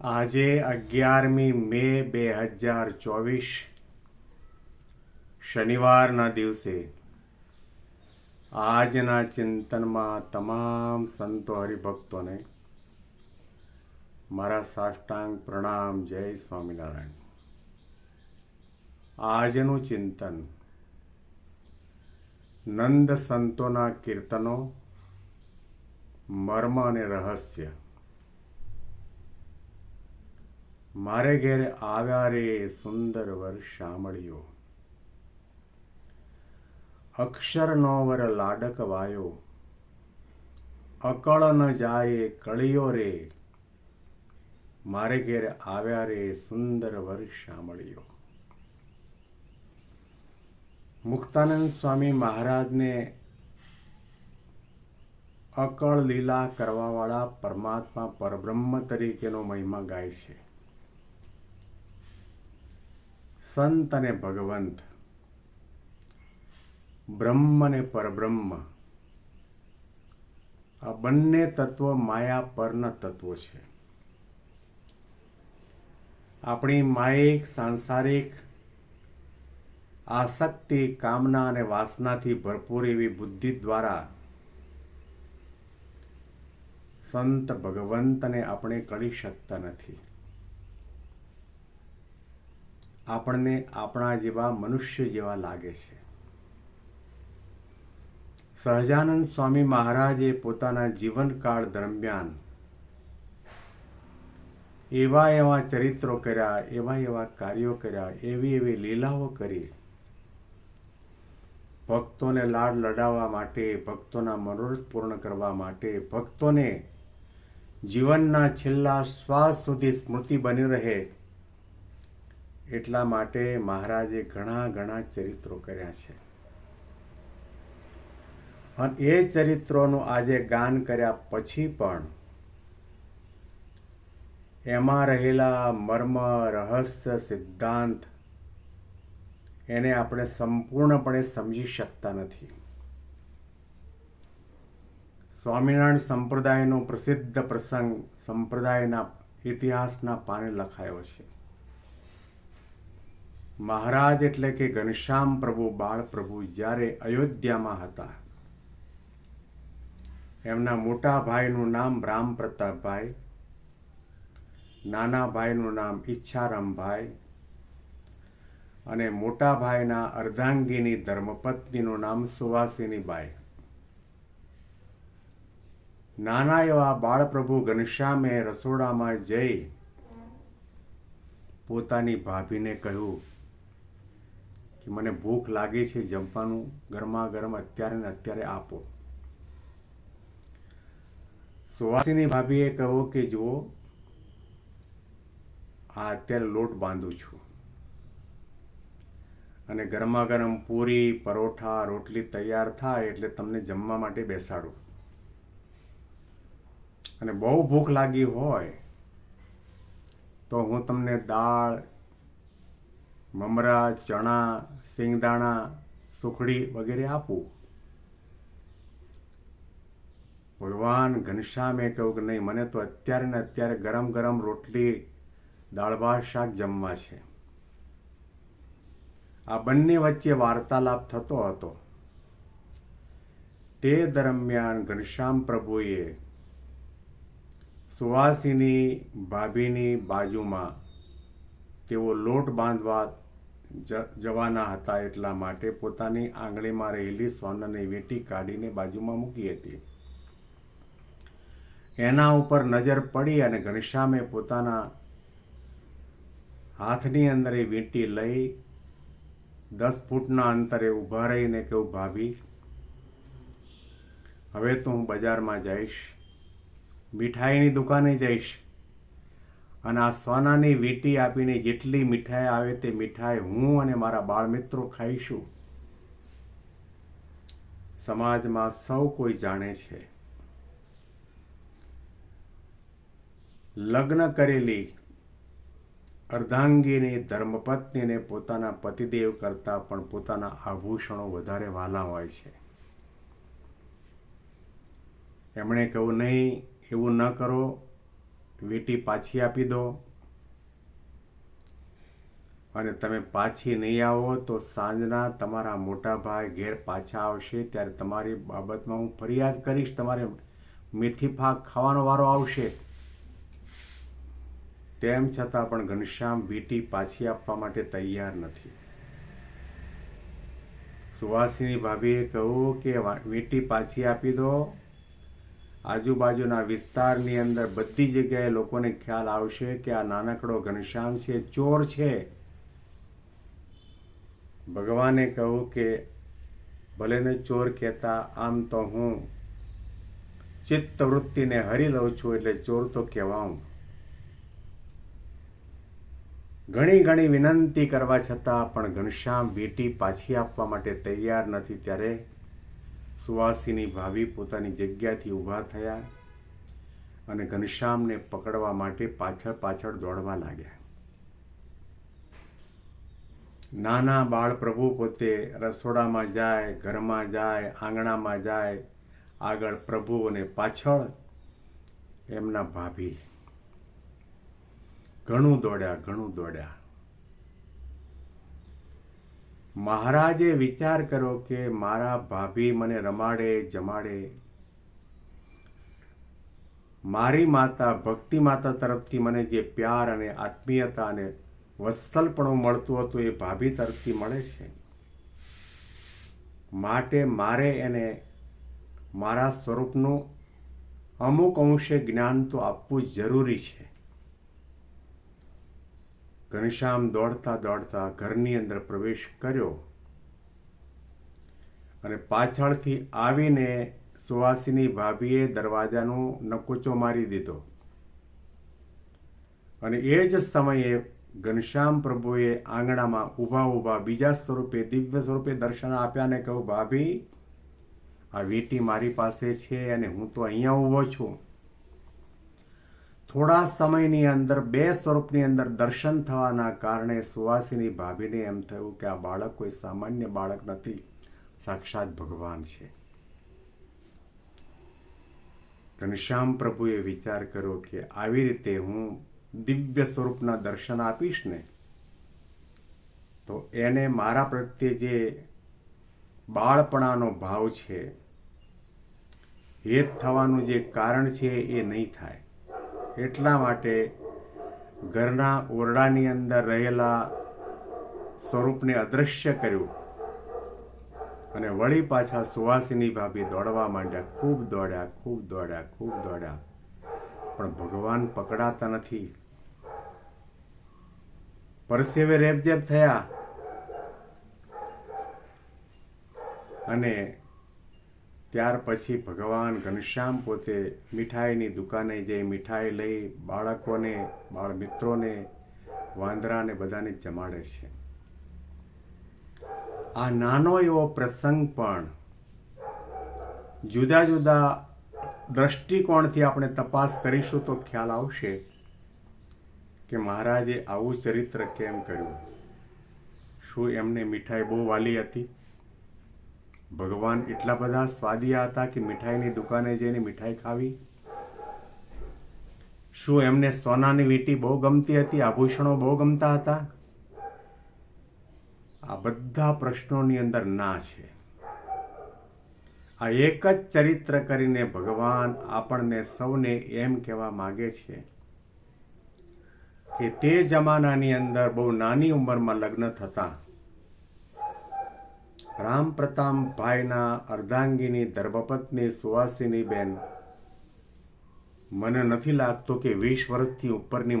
આજે અગિયારમી મે બે હજાર ચોવીસ, શનિવારના દિવસે આજના ચિંતનમાં તમામ સંતો હરિભક્તોને મારા સાષ્ટાંગ પ્રણામ, જય સ્વામિનારાયણ. આજનું ચિંતન નંદ સંતોના કીર્તનો, મર્મ અને રહસ્ય મારે ઘેર આવ્યા રે સુંદર વર શામળિયો અક્ષરનો વર લાડક વાયો અકળ ન જાય કળિયો રે મારે ઘેર આવ્યા રે સુંદર વર શામળિયો મુક્તાનંદ સ્વામી મહારાજને અકળ લીલા કરવાવાળા પરમાત્મા પરબ્રહ્મ તરીકેનો મહિમા ગાય છે સંત અને ભગવંત. બ્રહ્મ અને પરબ્રહ્મ. આ બંને તત્વ માયા પરના તત્વો છે. આપણી માયિક, સાંસારિક આસક્તિ, કામના અને વાસનાથી ભરપૂર એવી બુદ્ધિ દ્વારા સંત, ભગવંતને આપણે કરી શકતા નથી. આપણને આપણા જેવા મનુષ્ય જેવા લાગે છે. સહજાનંદ સ્વામી મહારાજે પોતાના જીવનકાળ દરમિયાન એવા એવા ચરિત્રો કર્યા, એવા એવા કાર્યો કર્યા, એવી એવી લીલાઓ કરી. ભક્તોને લાડ લડાવવા માટે, ભક્તોના મનોરથ પૂર્ણ કરવા માટે, ભક્તોને જીવનના છેલ્લા શ્વાસ સુધી સ્મૃતિ બની રહે. એટલા માટે મહારાજે ઘણા ઘણા ચરિત્રો કર્યા છે. અને એ ચરિત્રોનું આજે ગાન કર્યા પછી પણ એમાં રહેલા મર્મ, રહસ્ય, સિદ્ધાંત એને આપણે સંપૂર્ણપણે સમજી શકતા નથી. સ્વામિનારાયણ સંપ્રદાયનો પ્રસિદ્ધ પ્રસંગ સંપ્રદાયના ઇતિહાસના પાને લખાયો છે. મહારાજ એટલે કે ઘનશ્યામ પ્રભુ બાળ પ્રભુ જ્યારે અયોધ્યામાં હતા. એમના મોટા ભાઈનું નામ રામ પ્રતાપભાઈ નાના ભાઈનું નામ ઈચ્છારામભાઈ અને મોટા ભાઈના અર્ધાંગીની ધર્મપત્નીનું નામ સુવાસિનીબાઈ. નાના એવા બાળપ્રભુ ઘનશ્યામે રસોડામાં જઈ પોતાની ભાભીને કહ્યું મને ભૂખ લાગી છે જમવાનું, ગરમા ગરમ અત્યારે ને અત્યારે આપો. સુવાસીની ભાભીએ કહો કે, જુઓ, આ અત્યારે લોટ બાંધું છું. અને ગરમા ગરમ પૂરી, પરોઠા, રોટલી તૈયાર થાય એટલે તમને જમવા માટે બેસાડું. અને બહુ ભૂખ લાગી હોય તો હું તમને દાળ મમરા, ચણા, સિંગદાણા, સુખડી વગેરે આપું ભગવાન ઘનશ્યામે કહ્યું કે નહીં, મને તો અત્યારે ને અત્યારે ગરમ ગરમ રોટલી, દાળ ભાત, શાક જમવા છે. આ બંને વચ્ચે વાર્તાલાપ થતો હતો. તે દરમિયાન ઘનશ્યામ પ્રભુએ સુવાસીની ભાભીની બાજુમાં તેઓ લોટ બાંધવા જવાના હતા એટલા માટે પોતાની આંગળીમાં રહેલી સોનાની વેટી કાઢીને બાજુમાં મૂકી હતી. એના ઉપર નજર પડી અને ઘનશ્યામે પોતાના હાથની અંદર એ વીંટી લઈ દસ ફૂટના અંતરે ઊભા રહીને કહું ભાભી, હવે તો હું બજારમાં જઈશ, મીઠાઈની દુકાને જઈશ. અને આ સોનાની વીંટી આપીને જેટલી મીઠાઈ આવે તે મીઠાઈ હું અને મારા બાળ મિત્રો ખાઈશું. સમાજમાં સૌ કોઈ જાણે છે. લગ્ન કરેલી અર્ધાંગીની ધર્મપત્નીને પોતાના પતિદેવ કરતાં પણ પોતાના આભૂષણો વધારે વાલા હોય છે. એમણે કહ્યું, નહીં, એવું ન કરો. વીંટી પાછી આપી દો. અને તમે પાછી નહીં આવો તો સાંજના તમારા મોટા ભાઈ ઘેર પાછા આવશે. ત્યારે તમારી બાબતમાં હું ફરિયાદ કરીશ, તમારે મેથી પાક ખાવાનો વારો આવશે. તેમ છતાં પણ ઘનશ્યામ વીંટી પાછી આપવા માટે તૈયાર નથી. સુવાસિની ભાભીએ કહ્યું કે વીંટી પાછી આપી દો. આજુબાજુના વિસ્તારની અંદર બધી જગ્યાએ લોકોને ખ્યાલ આવશે કે આ નાનકડો ઘનશ્યામ છે, ચોર છે. ભગવાને કહ્યું કે ભલે ને ચોર કહેતા, આમ તો હું ચિત્ત વૃત્તિને હરી લઉં છું એટલે ચોર તો કહેવાઉં. ઘણી ઘણી વિનંતી કરવા છતાં પણ ઘનશ્યામ વીંટી પાછી આપવા માટે તૈયાર નથી. ત્યારે સુવાસીની ભાભી પોતાની જગ્યાથી ઊભા થયા અને ઘનશ્યામને પકડવા માટે પાછળ પાછળ દોડવા લાગ્યા. નાના બાળ પ્રભુ પોતે રસોડામાં જાય, ઘરમાં જાય, આંગણામાં જાય, આગળ પ્રભુ અને પાછળ એમના ભાભી. ઘણું દોડ્યા ઘણું દોડ્યા. મહારાજે વિચાર કર્યો કે મારા ભાભી મને રમાડે, જમાડે. મારી માતા ભક્તિ માતા તરફથી મને જે પ્યાર અને આત્મીયતા અને વત્સલપણું મળતું હતું એ ભાભી તરફથી મળે છે. માટે મારે એને મારા સ્વરૂપનું અમુક અંશે જ્ઞાન તો આપવું જરૂરી છે. ઘનશ્યામ દોડતા દોડતા ઘરની અંદર પ્રવેશ કર્યો અને પાછળથી આવીને સુવાસીની ભાભીએ દરવાજાનો નકોચો મારી દીધો. અને એ જ સમયે ઘનશ્યામ પ્રભુએ આંગણામાં ઊભા ઊભા બીજા સ્વરૂપે દિવ્ય સ્વરૂપે દર્શન આપ્યા ને કહું ભાભી, આ વીંટી મારી પાસે છે અને હું તો અહીંયા ઊભો છું. થોડા સમયની અંદર, બે સ્વરૂપની અંદર દર્શન થવાના કારણે સુવાસીની ભાભીને એમ થયું કે આ બાળક કોઈ સામાન્ય બાળક નથી, સાક્ષાત ભગવાન છે. ઘનશ્યામ પ્રભુએ વિચાર કર્યો કે આવી રીતે હું દિવ્ય સ્વરૂપના દર્શન આપીશ ને, તો એને મારા પ્રત્યે જે બાળપણાનો ભાવ છે, હેત થવાનું જે કારણ છે એ નહીં થાય. એટલા માટે ઘરના ઓરડાની અંદર રહેલા સ્વરૂપને અદૃશ્ય કર્યું અને વળી પાછા સુવાસીની ભાભી દોડવા માંડ્યા. ખૂબ દોડ્યા ખૂબ દોડ્યા ખૂબ દોડ્યા. પણ ભગવાન પકડાતા નથી. પરસેવે રેબજેબ થયા. અને ત્યાર પછી ભગવાન ઘનશ્યામ પોતે મીઠાઈની દુકાને જઈ મીઠાઈ લઈ બાળકોને બાળ મિત્રોને વાંદરાને બધાને જમાડે છે. આ નાનો એવો પ્રસંગ પણ જુદા જુદા દ્રષ્ટિકોણથી આપણે તપાસ કરીશું તો ખ્યાલ આવશે કે મહારાજે આવું ચરિત્ર કેમ કર્યું? શું એમને મીઠાઈ બહુ વાલી હતી? ભગવાન એટલા બધા સ્વાદિયા હતા કે મીઠાઈની દુકાને જઈને મીઠાઈ ખાવી? શું એમને સોનાની વીંટી બહુ ગમતી હતી? આભૂષણો બહુ ગમતા હતા? આ બધા પ્રશ્નોની અંદર ના છે. આ એક જ ચરિત્ર કરીને ભગવાન આપણને સૌને એમ કહેવા માગે છે કે તે જમાનાની અંદર બહુ નાની ઉંમરમાં લગ્ન થતા રામ પ્રતાપભાઈના અર્ધાંગીની ધર્મપત્ની સુવાસિની બેન. મને નથી લાગતું કે વીસ વર્ષથી ઉપરની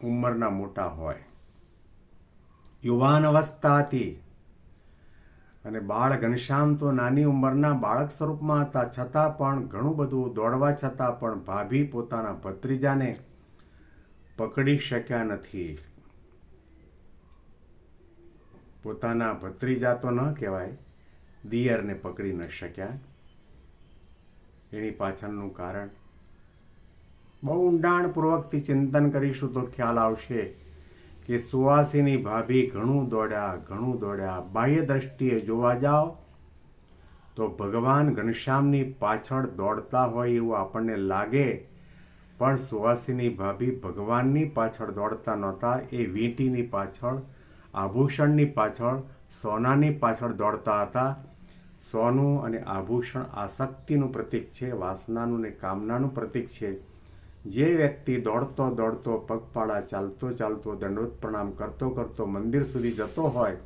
ઉંમરના મોટા હોય. યુવાન અવસ્થાથી. અને બાળ ઘનશ્યામ તો નાની ઉંમરના બાળક સ્વરૂપમાં હતા, છતાં પણ ઘણું બધું દોડવા છતાં પણ ભાભી પોતાના ભત્રીજાને પકડી શક્યા નથી. પોતાના ભત્રીજા તો ન કહેવાય, દિયરને પકડી ન શક્યા. એની પાછળનું કારણ, બહુ ઊંડાણપૂર્વકથી ચિંતન કરીશું તો ખ્યાલ આવશે કે સુવાસીની ભાભી ઘણું દોડ્યા ઘણું દોડ્યા. બાહ્ય દ્રષ્ટિએ જોવા જાઓ તો ભગવાન ઘનશ્યામની પાછળ દોડતા હોય એવું આપણને લાગે, પણ સુવાસીની ભાભી ભગવાનની પાછળ દોડતા નહોતા, એ વીંટીની પાછળ આભૂષણની પાછળ સોનાની પાછળ દોડતા હતા. સોનું અને આભૂષણ આસક્તિનું પ્રતીક છે, વાસનાનું ને કામનાનું પ્રતીક છે. જે વ્યક્તિ દોડતો દોડતો પગપાળા ચાલતો ચાલતો દંડવત પ્રણામ કરતો કરતો મંદિર સુધી જતો હોય,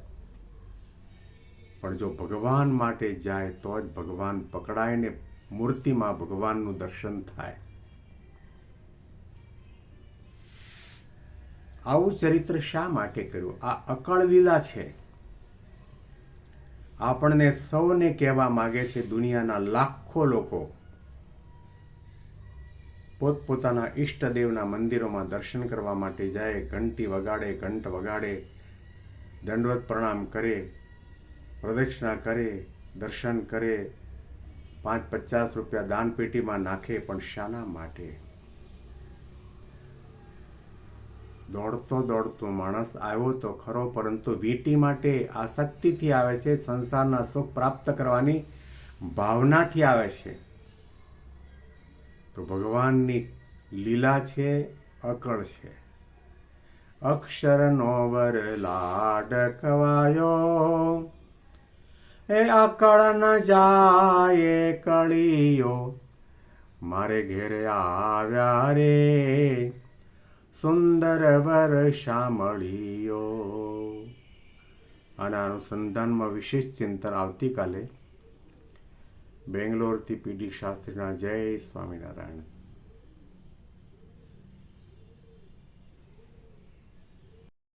પણ જો ભગવાન માટે જાય તો જ ભગવાન પકડાય ને મૂર્તિમાં ભગવાનનું દર્શન થાય. આવું ચરિત્ર શા માટે કર્યું? આ અકળ લીલા છે. આપણને સૌને કહેવા માગે છે, દુનિયાના લાખો લોકો પોતપોતાના ઈષ્ટદેવના મંદિરોમાં દર્શન કરવા માટે જાય, ઘંટી વગાડે, ઘંટ વગાડે, દંડવત પ્રણામ કરે, પ્રદક્ષિણા કરે, દર્શન કરે, પાંચ પચાસ રૂપિયા દાનપેટીમાં નાખે, પણ શાના માટે? દોડતો દોડતો માણસ આવ્યો તો ખરો, પરંતુ વીંટી માટે આસક્તિથી આવે છે, સંસારના સુખ પ્રાપ્ત કરવાની ભાવનાથી આવે છે. તો ભગવાનની લીલા છે, અકળ છે. અક્ષરનો વર લાડ કવાયો. એ અકળ ન જાય કળીયો મારે ઘેરે આવ્યા રે. સુંદર વર શામળીયો આના અનુસંધાનમાં વિશેષ ચિંતન આવતીકાલે બેંગ્લોરથી પીડી શાસ્ત્રીના જય સ્વામિનારાયણ.